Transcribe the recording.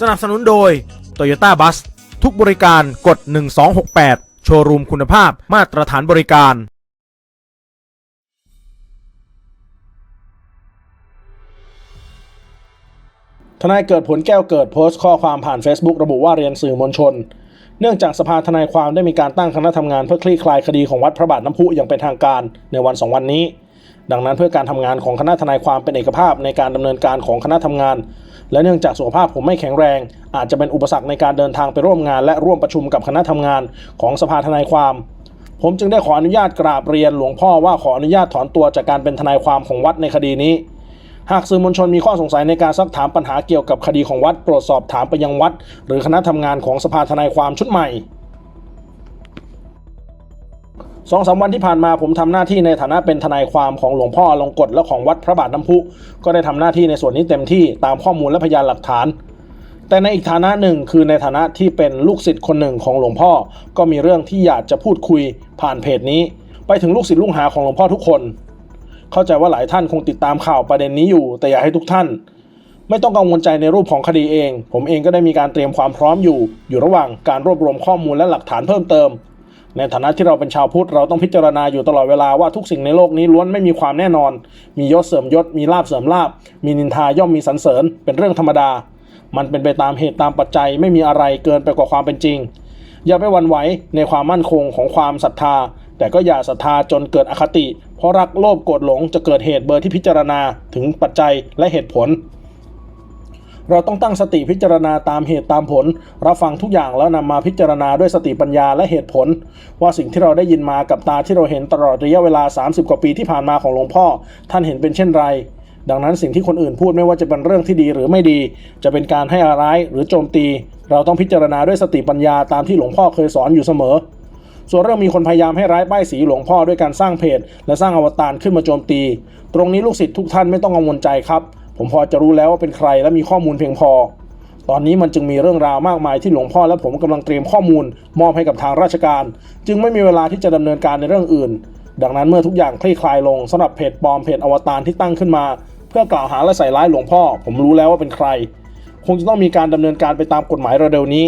สนับสนุนโดย Toyota Bus ทุกบริการกด 1268 โชว์รูมคุณภาพมาตรฐานบริการ ทนายเกิดผลแก้วเกิดโพสต์ข้อความผ่าน Facebook ระบุว่าเรียนสื่อมวลชน เนื่องจากสภาทนายความได้มีการตั้งคณะทำงานเพื่อคลี่คลายคดีของวัดพระบาทน้ำพุอย่างเป็นทางการในวันสองวันนี้ดังนั้นเพื่อการทำงานของคณะทนายความเป็นเอกภาพในการดำเนินการของคณะทำงาน และเนื่องจากสุขภาพผมไม่แข็งแรง อาจจะเป็นอุปสรรคในการเดินทางไปร่วมงาน และร่วมประชุมกับคณะทำงานของสภาทนายความ ผมจึงได้ขออนุญาตกราบเรียนหลวงพ่อว่าขออนุญาตถอนตัวจากการเป็นทนายความของวัดในคดีนี้ หากสื่อมวลชนมีข้อสงสัยในการซักถามปัญหาเกี่ยวกับคดีของวัดโปรดสอบถามไปยังวัด หรือคณะทำงานของสภาทนายความชุดใหม่ สองสามวันที่ผ่านมาผมทำหน้าที่ในฐานะเป็นทนายความของหลวงพ่อลงกฎและของวัดพระบาทน้ำพุ ก็ได้ทำหน้าที่ในส่วนนี้เต็มที่ตามข้อมูลและพยานหลักฐาน แต่ในอีกฐานะหนึ่งคือในฐานะที่เป็นลูกศิษย์คนหนึ่งของหลวงพ่อ ก็มีเรื่องที่อยากจะพูดคุยผ่านเพจนี้ ไปถึงลูกศิษย์ลูกหาของหลวงพ่อทุกคน เข้าใจว่าหลายท่านคงติดตามข่าวประเด็นนี้อยู่ แต่อยากให้ทุกท่าน ไม่ต้องกังวลใจในรูปของคดีเอง ผมเองก็ได้มีการเตรียมความพร้อมอยู่ อยู่ระหว่างการรวบรวมข้อมูลและหลักฐานเพิ่มเติม ในฐานะที่เราเป็นชาวพุทธเราต้องพิจารณาอยู่ตลอดเวลาว่าทุกสิ่งในโลกนี้ล้วนไม่มีความแน่นอน มียศเสริมยศ มีลาบเสริมลาบ มีนินทาย่อมมีสรรเสริญ เป็นเรื่องธรรมดา มันเป็นไปตามเหตุตามปัจจัยไม่มีอะไรเกินไปกว่าความเป็นจริง อย่าไปวันไหวในความมั่นคงของความศรัทธา แต่ก็อย่าศรัทธาจนเกิดอคติ เพราะรักโลภโกรธหลงจะเกิดเหตุเบอร์ที่พิจารณาถึงปัจจัยและเหตุผล เราต้องตั้งสติพิจารณาตามเหตุตามผล รับฟังทุกอย่างแล้วนำมาพิจารณาด้วยสติปัญญาและเหตุผล ว่าสิ่งที่เราได้ยินมากับตาที่เราเห็นตลอดระยะเวลา 30 กว่าปีที่ผ่านมาของหลวงพ่อ ท่านเห็นเป็นเช่นไร ดังนั้นสิ่งที่คนอื่นพูดไม่ว่าจะเป็นเรื่องที่ดีหรือไม่ดี จะเป็นการให้อะไรายหรือโจมตี เราต้องพิจารณาด้วยสติปัญญาตามที่หลวงพ่อเคยสอนอยู่เสมอส่วนเรื่องมีคนพยายามให้ร้ายป้ายสีหลวงพ่อด้วยการสร้างเพจ และสร้างอวตารขึ้นมาโจมตี ตรงนี้ลูกศิษย์ทุกท่านไม่ต้องกังวลใจครับ ผมพอจะรู้แล้วว่าเป็นใครและมีข้อมูลเพียงพอ ตอนนี้มันจึงมีเรื่องราวมากมายที่หลวงพ่อและผมกำลังเตรียมข้อมูล มอบให้กับทางราชการ จึงไม่มีเวลาที่จะดำเนินการในเรื่องอื่น ดังนั้นเมื่อทุกอย่างคลี่คลายลงสำหรับเพจปลอมเพจอวตารที่ตั้งขึ้นมา เพื่อกล่าวหาและใส่ร้ายหลวงพ่อ ผมรู้แล้วว่าเป็นใคร คงจะต้องมีการดำเนินการไปตามกฎหมายเร็วๆนี้